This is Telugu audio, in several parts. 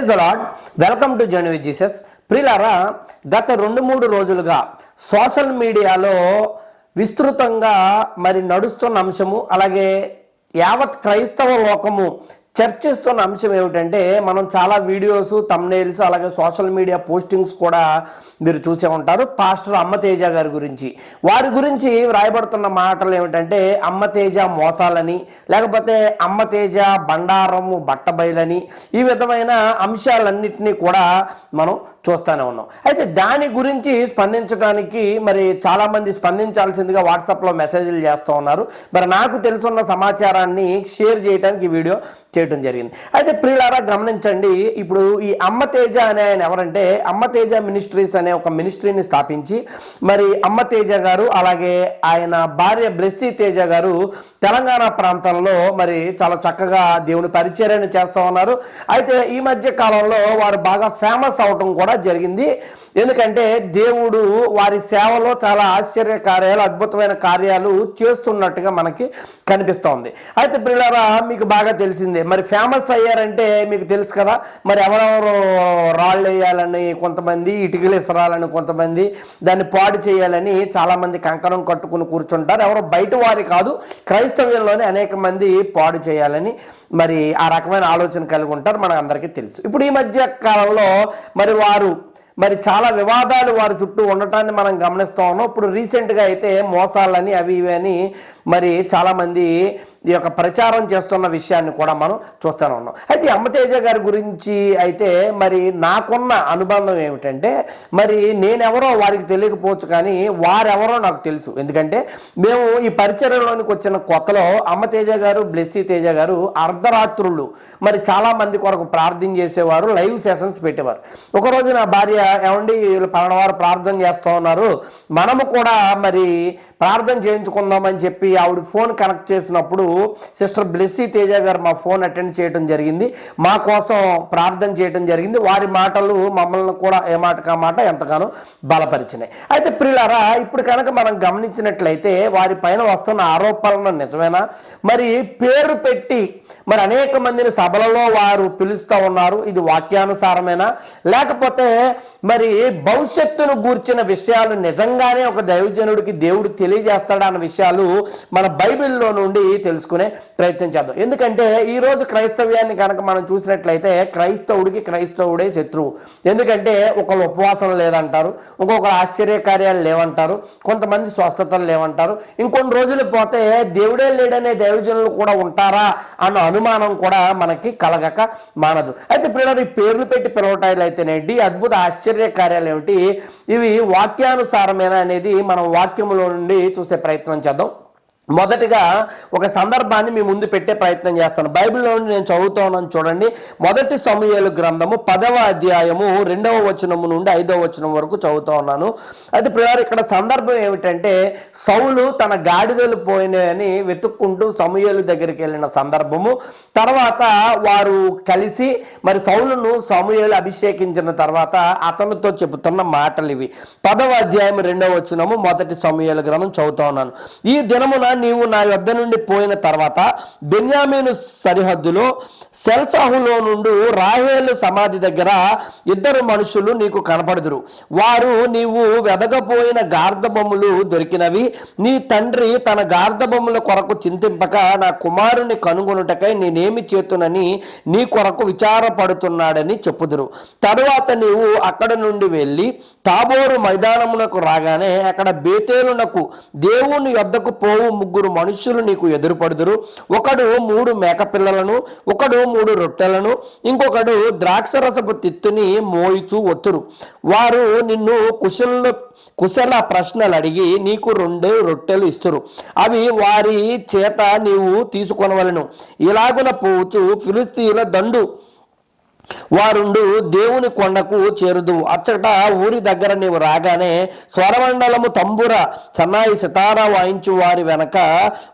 Praise the Lord welcome to journey with Jesus. ప్రిలారా గత రెండు మూడు రోజులుగా సోషల్ మీడియాలో విస్తృతంగా మరి నడుస్తున్న అంశము అలాగే యావత్ క్రైస్తవ లోకము చర్చిస్తున్న అంశం ఏమిటంటే మనం చాలా వీడియోస్ తమ్నేల్స్ అలాగే సోషల్ మీడియా పోస్టింగ్స్ కూడా మీరు చూసే ఉంటారు. పాస్టర్ అమ్మతేజ గారి గురించి. వారి గురించి వ్రాయబడుతున్న మాటలు ఏమిటంటే అమ్మతేజ మోసాలని లేకపోతే అమ్మతేజ బండారము బట్టబయలని ఈ విధమైన అంశాలన్నింటినీ కూడా మనం చూస్తూనే ఉన్నాం. అయితే దాని గురించి స్పందించడానికి మరి చాలామంది స్పందించాల్సిందిగా వాట్సాప్లో మెసేజ్లు చేస్తూ ఉన్నారు. మరి నాకు తెలుసున్న సమాచారాన్ని షేర్ చేయడానికి ఈ వీడియో చేయడం జరిగింది. అయితే ప్రియులారా గమనించండి ఇప్పుడు ఈ అమ్మ తేజ అనే ఆయన ఎవరంటే అమ్మ తేజ మినిస్ట్రీస్ అనే ఒక మినిస్ట్రీని స్థాపించి మరి అమ్మ తేజ గారు అలాగే ఆయన భార్య బ్లెస్సీ తేజ గారు తెలంగాణ ప్రాంతంలో మరి చాలా చక్కగా దేవుని పరిచర్యను చేస్తూ ఉన్నారు. అయితే ఈ మధ్య కాలంలో వారు బాగా ఫేమస్ అవటం కూడా జరిగింది. ఎందుకంటే దేవుడు వారి సేవలో చాలా ఆశ్చర్య కార్యాలు అద్భుతమైన కార్యాలు చేస్తున్నట్టుగా మనకి కనిపిస్తోంది అయితే పిల్లరా మీకు బాగా తెలిసిందే మరి ఫేమస్ అయ్యారంటే మీకు తెలుసు కదా. మరి ఎవరెవరు రాళ్ళు వేయాలని కొంతమంది ఇటుకలు ఇసరాలని కొంతమంది దాన్ని పాడు చేయాలని చాలామంది కంకణం కట్టుకుని కూర్చుంటారు. ఎవరు బయట వారి కాదు క్రైస్తవ్యంలోనే అనేక మంది పాడు చేయాలని మరి ఆ రకమైన ఆలోచన కలిగి ఉంటారు. మనకు అందరికీ తెలుసు. ఇప్పుడు ఈ మధ్య కాలంలో మరి వారు మరి చాలా వివాదాలు వారి చుట్టూ ఉండటాన్ని మనం గమనిస్తూ ఉన్నాం. ఇప్పుడు రీసెంట్గా అయితే మోసాలని అవి ఇవి అని మరి చాలామంది ఈ యొక్క ప్రచారం చేస్తున్న విషయాన్ని కూడా మనం చూస్తూనే ఉన్నాం. అయితే అమ్మతేజ గారి గురించి అయితే మరి నాకున్న అనుబంధం ఏమిటంటే మరి నేనెవరో వారికి తెలియకపోవచ్చు కానీ వారెవరో నాకు తెలుసు. ఎందుకంటే మేము ఈ పరిచర్యలోనికి వచ్చిన కొత్తలో అమ్మతేజ గారు బ్లెస్సీ తేజ గారు అర్ధరాత్రులు మరి చాలా మంది కొరకు ప్రార్థన చేసేవారు లైవ్ సెషన్స్ పెట్టేవారు. ఒకరోజు నా భార్య ఏమండి వీళ్ళు పలానవారు ప్రార్థన చేస్తూ ఉన్నారు. మనము కూడా మరి ప్రార్థన చేయించుకుందామని చెప్పి ఆవిడ ఫోన్ కనెక్ట్ చేసినప్పుడు సిస్టర్ బ్లెస్సీ తేజ గారు మా ఫోన్ అటెండ్ చేయడం జరిగింది. మా కోసం ప్రార్థన చేయడం జరిగింది. వారి మాటలు మమ్మల్ని కూడా ఏ మాటకా మాట ఎంతగానో బలపరిచినాయి. అయితే ప్రిలారా ఇప్పుడు కనుక మనం గమనించినట్లయితే వారి పైన వస్తున్న ఆరోపణలు నిజమేనా? మరి పేరు పెట్టి మరి అనేక మందిని సభలలో వారు పిలుస్తూ ఉన్నారు. ఇది వాక్యానుసారమేనా? లేకపోతే మరి భవిష్యత్తును గూర్చిన విషయాలు నిజంగానే ఒక దైవజనుడికి దేవుడు తెలియజేస్తాడు అన్న విషయాలు మన బైబిల్లో నుండి తెలుసు. తెలుసుకునే ప్రయత్నం చేద్దాం. ఎందుకంటే ఈరోజు క్రైస్తవ్యాన్ని కనుక మనం చూసినట్లయితే క్రైస్తవుడికి క్రైస్తవుడే శత్రువు. ఎందుకంటే ఒకళ్ళు ఉపవాసం లేదంటారు ఇంకొకరు ఆశ్చర్యకార్యాలు లేవంటారు కొంతమంది స్వస్థతలు లేవంటారు. ఇంకొన్ని రోజులు పోతే దేవుడే లేడనే దైవజనులు కూడా ఉంటారా అన్న అనుమానం కూడా మనకి కలగక మానదు. అయితే పిల్లలు ఈ పేర్లు పెట్టి పిలవటాలు అయితేనేంటి అద్భుత ఆశ్చర్య కార్యాలు ఏమిటి? ఇవి వాక్యానుసారమేనా అనేది మనం వాక్యములో నుండి చూసే ప్రయత్నం చేద్దాం. మొదటిగా ఒక సందర్భాన్ని మీ ముందు పెట్టే ప్రయత్నం చేస్తాను. బైబిల్లో నేను చదువుతున్నాను చూడండి. మొదటి సమయాలు గ్రంథము పదవ అధ్యాయము రెండవ వచనము నుండి ఐదవ వచనం వరకు చదువుతా ఉన్నాను. అయితే ప్రియారు ఇక్కడ సందర్భం ఏమిటంటే సౌలు తన గాడిదలు పోయినాయని వెతుక్కుంటూ సమయాలు దగ్గరికి వెళ్ళిన సందర్భము. తర్వాత వారు కలిసి మరి సౌలును సమయాలు అభిషేకించిన తర్వాత అతనితో చెబుతున్న మాటలు ఇవి. పదవ అధ్యాయం రెండవ వచనము మొదటి సమయాల గ్రంథం చదువుతా ఉన్నాను. ఈ దినమున నీవు నా యొద్ద నుండి పోయిన తర్వాత బెన్యామీను సరిహద్దులో సెల్సాహులో నుండి రాహేలు సమాధి దగ్గర ఇద్దరు మనుషులు నీకు కనపడదురు. వారు నీవు వెదగపోయిన గార్ధబొమ్మలు దొరికినవి. నీ తండ్రి తన గార్ధబొమ్మల కొరకు చింతింపక నా కుమారుని కనుగొనుటకై నేనేమి చేతునని నీ కొరకు విచారపడుతున్నాడని చెప్పుదురు. తరువాత నీవు అక్కడ నుండి వెళ్ళి తాబోరు మైదానమునకు రాగానే అక్కడ బేతేలునకు దేవుని యొద్దకు పోవు ముగ్గురు మనుషులు నీకు ఎదురుపడుదురు. ఒకడు మూడు మేకపిల్లలను ఒకడు మూడు రొట్టెలను ఇంకొకడు ద్రాక్షరసపు తిత్తుని మోయిచూ ఒత్తురు. వారు నిన్ను కుశల కుశల ప్రశ్నలు అడిగి నీకు రెండు రొట్టెలు ఇస్తురు. అవి వారి చేత నీవు తీసుకొనవలను. ఇలాగున పోవచ్చు ఫిలిస్తీన్ల దండు. వారుండు దేవుని కొండకు చేరుదు అచ్చట ఊరి దగ్గర నీవు రాగానే స్వరమండలము తంబుర సన్నాయి సితారా వాయించు వారి వెనక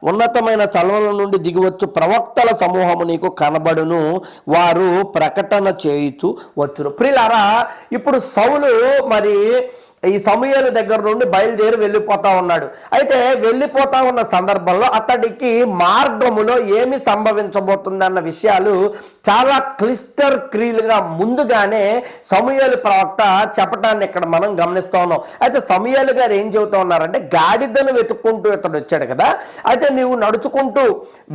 ఉన్నతమైన స్థలముల నుండి దిగివచ్చు ప్రవక్తల సమూహము నీకు కనబడును. వారు ప్రకటన చేయుచు వచ్చును ప్రిలారా ఇప్పుడు సౌలు మరి ఈ సమూహల దగ్గర నుండి బయలుదేరి వెళ్ళిపోతా ఉన్నాడు. అయితే వెళ్ళిపోతా ఉన్న సందర్భంలో అతడికి మార్గములో ఏమి సంభవించబోతుందన్న విషయాలు చాలా క్లిస్టర్ క్రియలుగా ముందుగానే సమూహలు ప్రవక్త చెప్పడాన్ని ఇక్కడ మనం గమనిస్తా ఉన్నాం అయితే సమూహలు గారు ఏం చెబుతా ఉన్నారంటే గాడిదను వెతుక్కుంటూ ఇతడు వచ్చాడు కదా. అయితే నువ్వు నడుచుకుంటూ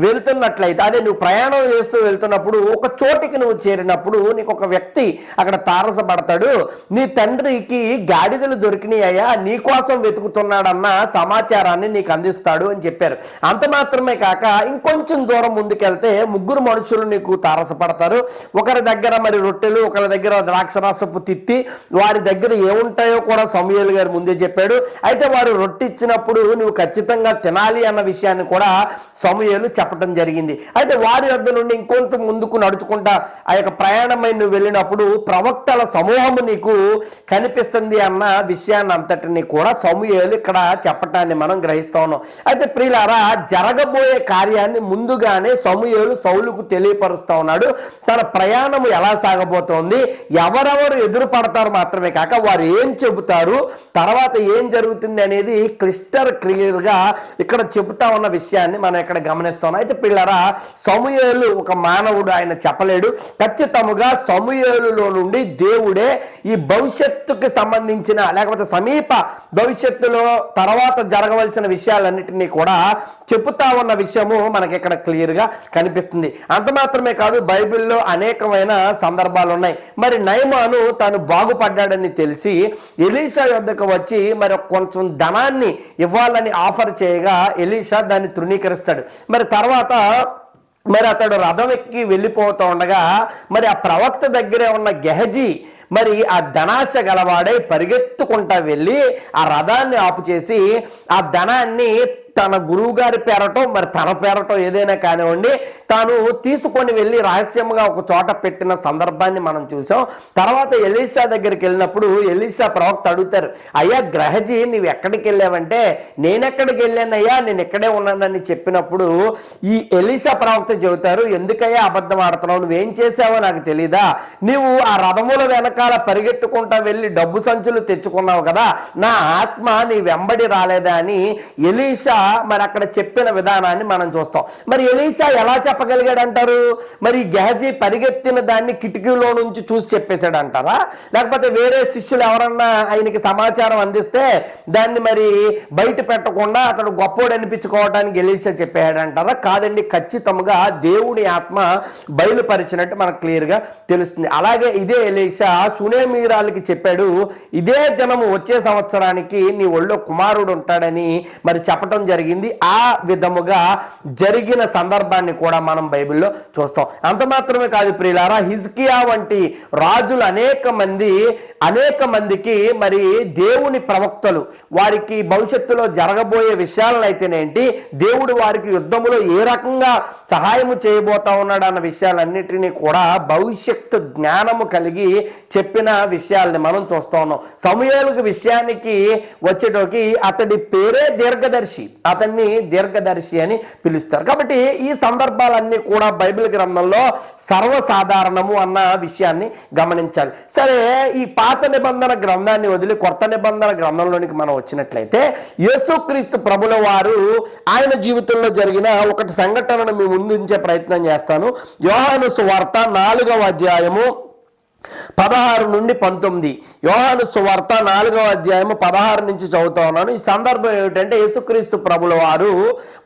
వెళ్తున్నట్లయితే అదే నువ్వు ప్రయాణం చేస్తూ వెళ్తున్నప్పుడు ఒక చోటికి నువ్వు చేరినప్పుడు నీకు ఒక వ్యక్తి అక్కడ తారసపడతాడు. నీ తండ్రికి గాడిదలు దొరికినాయ్యా నీకోసం వెతుకుతున్నాడన్న సమాచారాన్ని నీకు అందిస్తాడు అని చెప్పారు. అంత మాత్రమే కాక ఇంకొంచెం దూరం ముందుకెళ్తే ముగ్గురు మనుషులు నీకు తారసపడతారు. ఒకరి దగ్గర మరి రొట్టెలు ఒకరి దగ్గర ద్రాక్షరసపు తిత్తి వారి దగ్గర ఏముంటాయో కూడా సమయలు గారు ముందే చెప్పాడు. అయితే వారు రొట్టె ఇచ్చినప్పుడు నువ్వు ఖచ్చితంగా తినాలి అన్న విషయాన్ని కూడా సమయలు చెప్పడం జరిగింది. అయితే వారి వద్ద నుండి ఇంకొంత ముందుకు నడుచుకుంటా ఆ యొక్క ప్రయాణమై నువ్వు వెళ్ళినప్పుడు ప్రవక్తల సమూహము నీకు కనిపిస్తుంది అన్న విషయాన్ని అంతటిని కూడా సమూహలు ఇక్కడ చెప్పటాన్ని మనం గ్రహిస్తా ఉన్నాం అయితే ప్రియులారా జరగబోయే కార్యాన్ని ముందుగానే సమూహలు సౌలుకు తెలియపరుస్తా ఉన్నాడు. తన ప్రయాణము ఎలా సాగబోతోంది ఎవరెవరు ఎదురు పడతారు మాత్రమే కాక వారు ఏం చెబుతారు తర్వాత ఏం జరుగుతుంది అనేది క్లిస్టర్ క్లియర్గా ఇక్కడ చెబుతా ఉన్న విషయాన్ని మనం ఇక్కడ గమనిస్తాం అయితే పిల్లరా సమూహలు ఒక మానవుడు ఆయన చెప్పలేడు. ఖచ్చితముగా సమూహలులో నుండి దేవుడే ఈ భవిష్యత్తుకి సంబంధించిన లేకపోతే సమీప భవిష్యత్తులో తర్వాత జరగవలసిన విషయాలన్నింటినీ కూడా చెప్తా ఉన్న విషయము మనకి ఇక్కడ క్లియర్గా కనిపిస్తుంది. అంత మాత్రమే కాదు బైబిల్లో అనేకమైన సందర్భాలు ఉన్నాయి మరి నయమాను తాను బాగుపడ్డాడని తెలిసి ఎలీషా యొద్దకు వచ్చి మరి కొంచెం ధనాన్ని ఇవ్వాలని ఆఫర్ చేయగా ఎలీషా దాన్ని తృణీకరిస్తాడు. మరి తర్వాత మరి అతడు రథం ఎక్కి వెళ్ళిపోతూ ఉండగా మరి ఆ ప్రవక్త దగ్గరే ఉన్న గెహజీ మరి ఆ ధనాశ గలవాడై పరిగెత్తుకుంటా వెళ్ళి ఆ రథాన్ని ఆపు చేసి ఆ ధనాన్ని తన గురువు గారి పేరటో మరి తన పేరటో ఏదైనా కానివ్వండి తాను తీసుకొని వెళ్ళి రహస్యంగా ఒక చోట పెట్టిన సందర్భాన్ని మనం చూసాం. తర్వాత ఎలీషా దగ్గరికి వెళ్ళినప్పుడు ఎలీషా ప్రవక్త అడుగుతారు అయ్యా గ్రహజీ నువ్వు ఎక్కడికి వెళ్ళావంటే? నేనెక్కడికి వెళ్ళానయ్యా నేను ఇక్కడే ఉన్నానని చెప్పినప్పుడు ఈ ఎలీషా ప్రవక్త చెబుతారు ఎందుకయ్యా అబద్ధం ఆడుతున్నావు? నువ్వేం చేసావో నాకు తెలీదా? నీవు ఆ రథముల వెనకాల పరిగెట్టుకుంటా వెళ్ళి డబ్బు సంచులు తెచ్చుకున్నావు కదా నా ఆత్మ నీ వెంబడి రాలేదా? అని ఎలీషా మరి అక్కడ చెప్పిన విధానాన్ని మనం చూస్తాం. మరి ఎలీసా ఎలా చెప్పగలిగాడు అంటారు మరి గెహజీ పరిగెత్తిన దాన్ని కిటికీలో నుంచి చూసి చెప్పేశాడు అంటారా లేకపోతే వేరే శిష్యులు ఎవరన్నా ఆయనకి సమాచారం అందిస్తే దాన్ని మరి బయట పెట్టకుండా అతడు గొప్పోడు అనిపించుకోవడానికి ఎలీసా చెప్పాడు అంటారా కాదండి ఖచ్చితంగా దేవుని ఆత్మ బయలుపరిచినట్టు మనకు క్లియర్గా తెలుస్తుంది. అలాగే ఇదే ఎలీసా సునేమీరాలకి చెప్పాడు ఇదే దినము వచ్చే సంవత్సరానికి నీ ఒళ్ళో కుమారుడు ఉంటాడని మరి చెప్పటం జరిగింది. ఆ విధముగా జరిగిన సందర్భాన్ని కూడా మనం బైబిల్లో చూస్తాం. అంత మాత్రమే కాదు ప్రియులారా హిజ్కియా వంటి రాజులు అనేక మంది అనేక మందికి మరి దేవుని ప్రవక్తలు వారికి భవిష్యత్తులో జరగబోయే విషయాలను అయితేనేంటి దేవుడు వారికి యుద్ధములో ఏ రకంగా సహాయము చేయబోతా ఉన్నాడు అన్న విషయాలన్నిటినీ కూడా భవిష్యత్తు జ్ఞానము కలిగి చెప్పిన విషయాల్ని మనం చూస్తా ఉన్నాం. సమయాలకు విషయానికి వచ్చేటోకి అతడి పేరే దీర్ఘదర్శి. అతన్ని దీర్ఘదర్శి అని పిలుస్తారు. కాబట్టి ఈ సందర్భాలన్నీ కూడా బైబిల్ గ్రంథంలో సర్వసాధారణము అన్న విషయాన్ని గమనించాలి. సరే ఈ పాత నిబంధన గ్రంథాన్ని వదిలి కొత్త నిబంధన గ్రంథంలోనికి మనం వచ్చినట్లయితే యేసుక్రీస్తు ప్రభుల వారు ఆయన జీవితంలో జరిగిన ఒకటి సంఘటనను మీ ముందుంచే ప్రయత్నం చేస్తాను. యోహాను సువార్త నాలుగవ అధ్యాయము పదహారు నుండి పంతొమ్మిది. యోహాను సువార్త నాలుగవ అధ్యాయము పదహారు నుంచి చదువుతా ఉన్నాను. ఈ సందర్భం ఏమిటంటే యేసుక్రీస్తు ప్రభుల వారు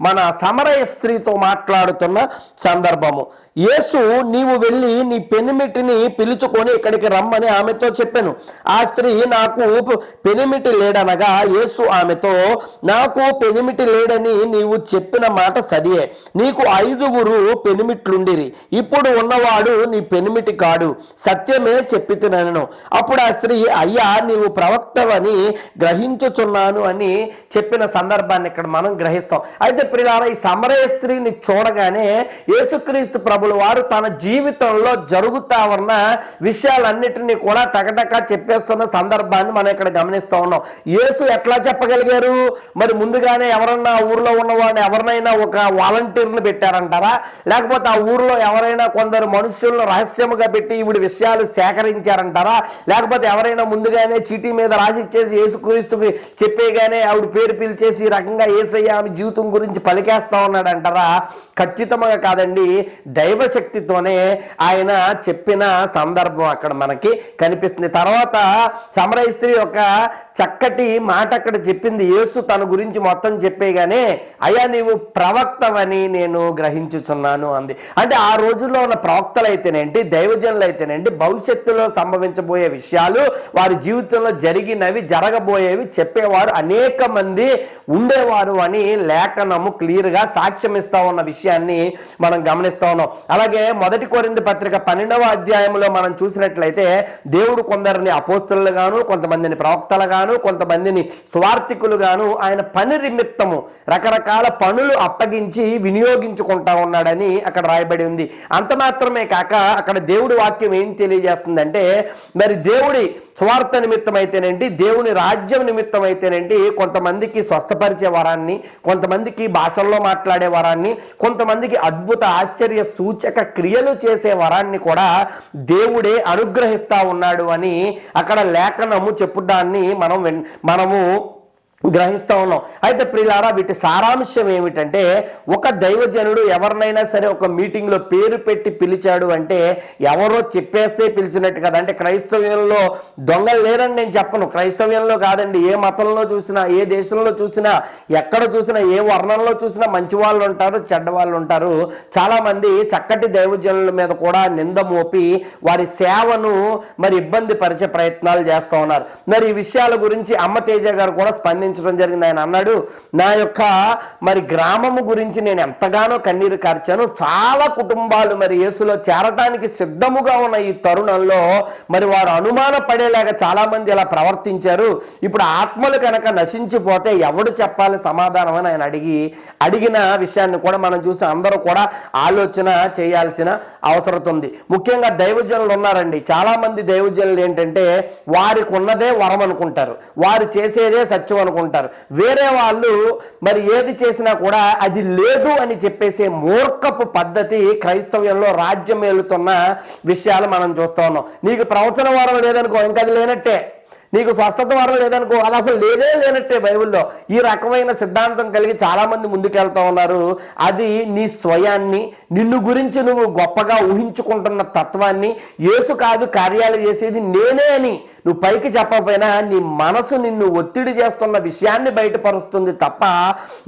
మన సమరయ స్త్రీతో మాట్లాడుతున్న సందర్భము. యేసు నీవు వెళ్ళి నీ పెనిమిటిని పిలుచుకొని ఇక్కడికి రమ్మని ఆమెతో చెప్పాను. ఆ స్త్రీ నాకు పెనిమిటి లేడనగా యేసు ఆమెతో నాకు పెనిమిటి లేడని నీవు చెప్పిన మాట సరియే. నీకు ఐదుగురు పెనిమిట్లుండిరి. ఇప్పుడు ఉన్నవాడు నీ పెనిమిటి కాడు. సత్యమే చెప్పి తినను అప్పుడు ఆ స్త్రీ అయ్యా నీవు ప్రవక్తవని గ్రహించుచున్నాను అని చెప్పిన సందర్భాన్ని ఇక్కడ మనం గ్రహిస్తాం. అయితే ప్రియార ఈ సమరయ స్త్రీని చూడగానే యేసుక్రీస్తు ప్రభు ప్రభుల వారు తన జీవితంలో జరుగుతా ఉన్న విషయాలన్నిటినీ కూడా టకటక చెప్పేస్తున్న సందర్భాన్ని మనం ఇక్కడ గమనిస్తూ ఉన్నాం. యేసు ఎట్లా చెప్పగలిగారు? మరి ముందుగానే ఎవరన్నా ఊర్లో ఉన్నవాడిని ఎవరినైనా ఒక వాలంటీర్ని పెట్టారంటారా? లేకపోతే ఆ ఊర్లో ఎవరైనా కొందరు మనుషులను రహస్యముగా పెట్టి ఇవి విషయాలు సేకరించారంటారా? లేకపోతే ఎవరైనా ముందుగానే చీటీ మీద రాసి ఇచ్చేసి యేసుక్రీస్తుకి చెప్పేగానే ఆవిడ పేరు పిలిచేసి ఈ రకంగా ఏసయ్య ఆమె జీవితం గురించి పలికేస్తా ఉన్నాడంటారా? ఖచ్చితంగా కాదండి. దైవశక్తితోనే ఆయన చెప్పిన సందర్భం అక్కడ మనకి కనిపిస్తుంది. తర్వాత సమరయ స్త్రీ ఒక చక్కటి మాట అక్కడ చెప్పింది. యేసు తన గురించి మొత్తం చెప్పేగానే అయ్యా నీవు ప్రవక్తవని నేను గ్రహించుచున్నాను అంది. అంటే ఆ రోజుల్లో ఉన్న ప్రవక్తలు అయితేనేంటి దైవజనులు అయితేనేంటి భవిష్యత్తులో సంభవించబోయే విషయాలు వారి జీవితంలో జరిగినవి జరగబోయేవి చెప్పేవారు అనేక మంది ఉండేవారు అని లేఖనము క్లియర్గా సాక్ష్యం ఇస్తా ఉన్న విషయాన్ని మనం గమనిస్తా ఉన్నాం. అలాగే మొదటి కొరింది పత్రిక పన్నెండవ అధ్యాయంలో మనం చూసినట్లయితే దేవుడు కొందరిని అపోస్తులుగాను కొంతమందిని ప్రవక్తలుగాను కొంతమందిని స్వార్థికులుగాను ఆయన పని నిమిత్తము రకరకాల పనులు అప్పగించి వినియోగించుకుంటా ఉన్నాడని అక్కడ రాయబడి ఉంది. అంత మాత్రమే కాక అక్కడ దేవుడి వాక్యం ఏం తెలియజేస్తుందంటే మరి దేవుడి స్వార్థ నిమిత్తం అయితేనేంటి దేవుని రాజ్యం నిమిత్తం అయితేనేంటి కొంతమందికి స్వస్థపరిచే వరాన్ని కొంతమందికి భాషల్లో మాట్లాడే వరాన్ని కొంతమందికి అద్భుత ఆశ్చర్య సూచక క్రియలు చేసే వరాన్ని కూడా దేవుడే అనుగ్రహిస్తా ఉన్నాడు అని అక్కడ లేఖనము చెప్పుడాన్ని మనం మనము గ్రహిస్తూ ఉన్నాం. అయితే ప్రియులారా వీటి సారాంశం ఏమిటంటే ఒక దైవజనుడు ఎవరినైనా సరే ఒక మీటింగ్లో పేరు పెట్టి పిలిచాడు అంటే ఎవరో చెప్పేస్తే పిలిచినట్టు కదా. అంటే క్రైస్తవ్యంలో దొంగలు లేరని నేను చెప్పను. క్రైస్తవ్యంలో కాదండి. ఏ మతంలో చూసినా ఏ దేశంలో చూసినా ఎక్కడ చూసినా ఏ వర్ణంలో చూసినా మంచి వాళ్ళు ఉంటారు చెడ్డ వాళ్ళు ఉంటారు. చాలామంది చక్కటి దైవజనుల మీద కూడా నింద మోపి వారి సేవను మరి ఇబ్బంది పరిచే ప్రయత్నాలు చేస్తూ ఉన్నారు. మరి ఈ విషయాల గురించి అమ్మ తేజ గారు కూడా స్పందించారు స్పందించడం జరిగింది. ఆయన అన్నాడు నా యొక్క మరి గ్రామము గురించి నేను ఎంతగానో కన్నీరు కార్చాను. చాలా కుటుంబాలు మరి యేసులో చేరటానికి సిద్ధముగా ఉన్న ఈ తరుణంలో మరి వారు అనుమాన పడేలాగా చాలా మంది ఇలా ప్రవర్తించారు. ఇప్పుడు ఆత్మలు కనుక నశించిపోతే ఎవడు చెప్పాలి సమాధానం? అని ఆయన అడిగి అడిగిన విషయాన్ని కూడా మనం చూసి అందరూ కూడా ఆలోచన చేయాల్సిన అవసరం ఉంది. ముఖ్యంగా దైవజనులు ఉన్నారండి. చాలా మంది దైవజనులు ఏంటంటే వారికి ఉన్నదే వరం అనుకుంటారు. వారు చేసేదే సత్యం అనుకుంటారు. వేరే వాళ్ళు మరి ఏది చేసినా కూడా అది లేదు అని చెప్పేసే మూర్ఖపు పద్ధతి క్రైస్తవ్యంలో రాజ్యం ఏలుతున్న విషయాలు మనం చూస్తా ఉన్నాం. నీకు ప్రవచన వారం లేదనుకో ఇంకా అది లేనట్టే. నీకు స్వస్థత వరం లేదనుకో అది అసలు లేదే లేనట్టే బైబిల్లో. ఈ రకమైన సిద్ధాంతం కలిగి చాలా మంది ముందుకెళ్తా ఉన్నారు. అది నీ స్వయాన్ని నిన్ను గురించి నువ్వు గొప్పగా ఊహించుకుంటున్న తత్వాన్ని యేసు కాదు కార్యాలు చేసేది నేనే అని నువ్వు పైకి చెప్పకపోయినా నీ మనసు నిన్ను ఒత్తిడి చేస్తున్న విషయాన్ని బయటపరుస్తుంది తప్ప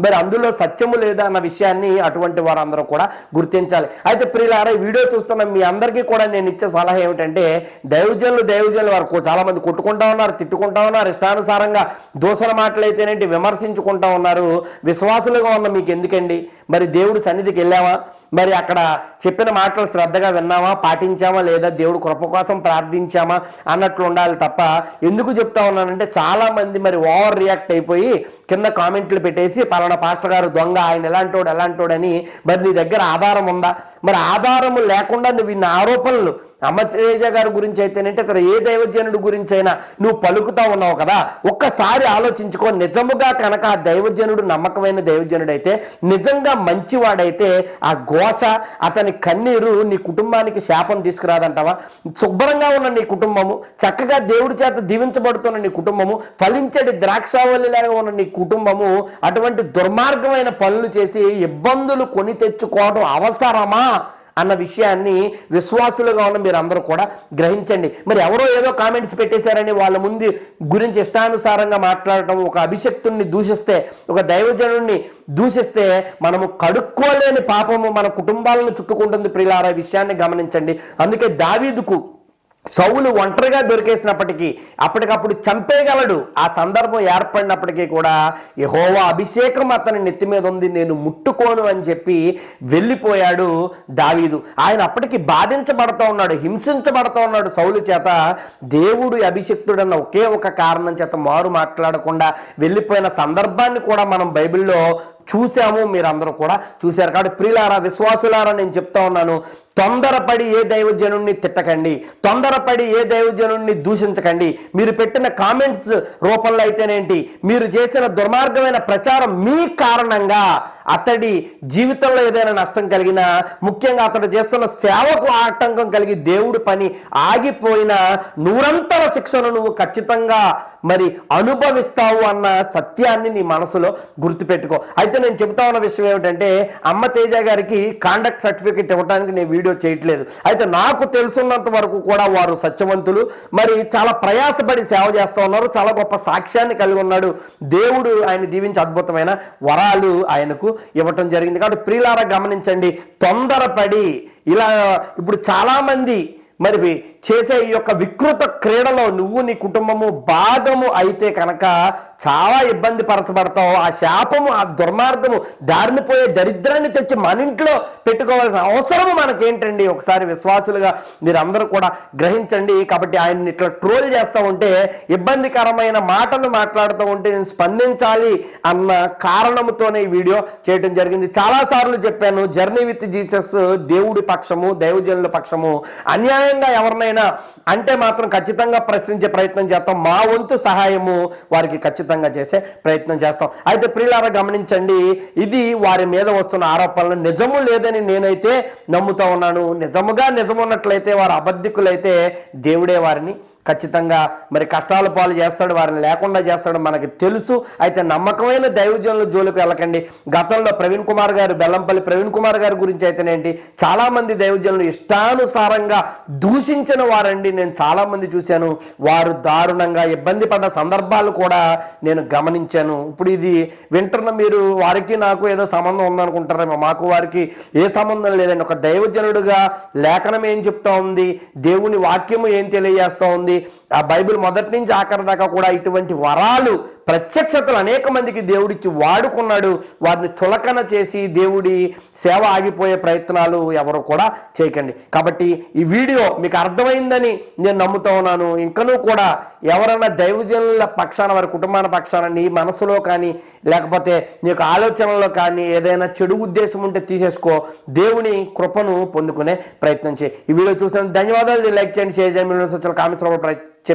మరి అందులో సత్యము లేదా అన్న విషయాన్ని అటువంటి వారందరూ కూడా గుర్తించాలి. అయితే ప్రియులారా ఈ వీడియో చూస్తున్న మీ అందరికీ కూడా నేను ఇచ్చే సలహా ఏమిటంటే దైవజనులు దైవజనులు వరకు చాలా మంది కొట్టుకుంటా ఉన్నారు. తిట్టుకుంటా ఉన్నారు. ఇష్టానుసారంగా దూషణ మాటలైతేనేంటి విమర్శించుకుంటా ఉన్నారు. విశ్వాసులుగా ఉన్న మీకు ఎందుకండి మరి దేవుడి సన్నిధికి వెళ్ళావా? మరి అక్కడ చెప్పిన మాటలు శ్రద్ధగా విన్నామా పాటించామా లేదా దేవుడు కృప కోసం ప్రార్థించామా? అన్నట్లు ఉండాలి తప్ప ఎందుకు చెప్తా ఉన్నానంటే చాలా మంది మరి ఓవర్ రియాక్ట్ అయిపోయి కింద కామెంట్లు పెట్టేసి పలానా పాస్టర్ గారు దొంగ ఆయన ఎలాంటోడు ఎలాంటోడని మరి నీ దగ్గర ఆధారం ఉందా? మరి ఆధారము లేకుండా నువ్వు ఇన్ని ఆరోపణలు అమ్మచేజ గారి గురించి అయితేనంటే అక్కడ ఏ దైవజనుడి గురించి అయినా నువ్వు పలుకుతా ఉన్నావు కదా ఒక్కసారి ఆలోచించుకో. నిజముగా కనుక ఆ దైవజనుడు నమ్మకమైన దైవజనుడు అయితే నిజంగా మంచివాడైతే ఆ ఘోష అతని కన్నీరు నీ కుటుంబానికి శాపం తీసుకురాదంటావా? శుభ్రంగా ఉన్న నీ కుటుంబము చక్కగా దేవుడి చేత దీవించబడుతున్న నీ కుటుంబము ఫలించడి ద్రాక్షావల్లిలాగా ఉన్న నీ కుటుంబము అటువంటి దుర్మార్గమైన పనులు చేసి ఇబ్బందులు కొని తెచ్చుకోవడం అవసరమా? అన్న విషయాన్ని విశ్వాసులుగా ఉన్న మీరు అందరూ కూడా గ్రహించండి. మరి ఎవరో ఏదో కామెంట్స్ పెట్టేశారని వాళ్ళ ముందు గురించి ఇష్టానుసారంగా మాట్లాడటం ఒక అభిషక్తుణ్ణి దూషిస్తే ఒక దైవజనుణ్ణి దూషిస్తే మనము కడుక్కోలేని పాపము మన కుటుంబాలను చుట్టుకుంటుంది ప్రియులారా విషయాన్ని గమనించండి. అందుకే దావీదుకు సౌలు ఒంటరిగా దొరికేసినప్పటికీ అప్పటికప్పుడు చంపేయగలడు. ఆ సందర్భం ఏర్పడినప్పటికీ కూడా హోవా అభిషేకం అతని నెత్తి మీద ఉంది నేను ముట్టుకోను అని చెప్పి వెళ్ళిపోయాడు దావీదు. ఆయన అప్పటికి బాధించబడుతూ ఉన్నాడు హింసించబడుతూ ఉన్నాడు సౌలు చేత. దేవుడు అభిషక్తుడన్న ఒకే ఒక కారణం చేత మారు మాట్లాడకుండా వెళ్ళిపోయిన సందర్భాన్ని కూడా మనం బైబిల్లో చూసాము మీరందరూ కూడా చూశారు. కాబట్టి ప్రియులారా విశ్వాసులారా నేను చెప్తా ఉన్నాను. తొందరపడి ఏ దైవజనుణ్ణి తిట్టకండి. తొందరపడి ఏ దైవజనుణ్ణి దూషించకండి. మీరు పెట్టిన కామెంట్స్ రూపంలో అయితేనేంటి? మీరు చేసిన దుర్మార్గమైన ప్రచారం మీ కారణంగా అతడి జీవితంలో ఏదైనా నష్టం కలిగినా ముఖ్యంగా అతడు చేస్తున్న సేవకు ఆటంకం కలిగి దేవుడి పని ఆగిపోయిన నూరంతర శిక్షను నువ్వు ఖచ్చితంగా మరి అనుభవిస్తావు అన్న సత్యాన్ని నీ మనసులో గుర్తుపెట్టుకో. అయితే నేను చెబుతా ఉన్న విషయం ఏమిటంటే అమ్మ తేజ గారికి కాండక్ట్ సర్టిఫికేట్ ఇవ్వడానికి నేను వీడియో చేయట్లేదు. అయితే నాకు తెలుసున్నంత వరకు కూడా వారు సత్యవంతులు. మరి చాలా ప్రయాసపడి సేవ చేస్తూ ఉన్నారు. చాలా గొప్ప సాక్ష్యాన్ని కలిగి ఉన్నాడు. దేవుడు ఆయన దీవించి అద్భుతమైన వరాలు ఆయనకు ఇవ్వటం జరిగింది. కాబట్టి ప్రియులారా గమనించండి తొందరపడి ఇలా ఇప్పుడు చాలామంది మరి చేసే ఈ యొక్క వికృత క్రీడలో నువ్వు నీ కుటుంబము భాగము అయితే కనుక చాలా ఇబ్బంది పరచబడతావు. ఆ శాపము ఆ దుర్మార్గము దారినిపోయే దరిద్రాన్ని తెచ్చి మన ఇంట్లో పెట్టుకోవాల్సిన అవసరము మనకేంటండి? ఒకసారి విశ్వాసులుగా మీరందరూ కూడా గ్రహించండి. కాబట్టి ఆయన్ని ఇట్లా ట్రోల్ చేస్తూ ఉంటే ఇబ్బందికరమైన మాటలు మాట్లాడుతూ ఉంటే నేను స్పందించాలి అన్న కారణముతోనే ఈ వీడియో చేయడం జరిగింది. చాలాసార్లు చెప్పాను జర్నీ విత్ జీసస్ దేవుడి పక్షము దైవజనుల పక్షము అన్యాయంగా ఎవరినైనా అంటే మాత్రం ఖచ్చితంగా ప్రశ్నించే ప్రయత్నం చేస్తాం. మా వంతు సహాయము వారికి ఖచ్చితంగా చేసే ప్రయత్నం చేస్తాం. అయితే ప్రియులారా గమనించండి ఇది వారి మీద వస్తున్న ఆరోపణలు నిజము లేదని నేనైతే నమ్ముతా ఉన్నాను. నిజముగా నిజమున్నట్లయితే వారు అబద్ధికులైతే దేవుడే వారిని ఖచ్చితంగా మరి కష్టాల పాలు చేస్తాడు వారిని లేకుండా చేస్తాడు మనకి తెలుసు. అయితే నమ్మకమైన దైవజనుల జోలికి వెళ్ళకండి. గతంలో ప్రవీణ్ కుమార్ గారు బెల్లంపల్లి ప్రవీణ్ కుమార్ గారి గురించి అయితేనేంటి చాలామంది దైవజనులు ఇష్టానుసారంగా దూషించిన వారండి. నేను చాలామంది చూశాను. వారు దారుణంగా ఇబ్బంది పడ్డ సందర్భాలు కూడా నేను గమనించాను. ఇప్పుడు ఇది వింటున్న మీరు వారికి నాకు ఏదో సంబంధం ఉందనుకుంటారేమో. మాకు వారికి ఏ సంబంధం లేదండి. ఒక దైవజనుడుగా లేఖనం ఏం చెప్తా ఉంది? దేవుని వాక్యము ఏం తెలియజేస్తూ ఉంది? ఆ బైబిల్ మొదటి నుంచి ఆఖరి దాకా కూడా ఇటువంటి వరాలు ప్రత్యక్షతలు అనేక మందికి దేవుడిచ్చి వాడుకున్నాడు. వారిని చులకన చేసి దేవుడి సేవ ఆగిపోయే ప్రయత్నాలు ఎవరు కూడా చేయకండి. కాబట్టి ఈ వీడియో మీకు అర్థమైందని నేను నమ్ముతా ఉన్నాను. ఇంకనూ కూడా ఎవరైనా దైవజనుల పక్షాన వారి కుటుంబాల పక్షాన నీ మనసులో కానీ లేకపోతే నీకు ఆలోచనలో కానీ ఏదైనా చెడు ఉద్దేశం ఉంటే తీసేసుకో. దేవుని కృపను పొందుకునే ప్రయత్నం చేయి. ఈ వీడియో చూసిన ధన్యవాదాలు. లైక్ చేయండి షేర్ చేయండి. కామెంట్స్ చెప్ప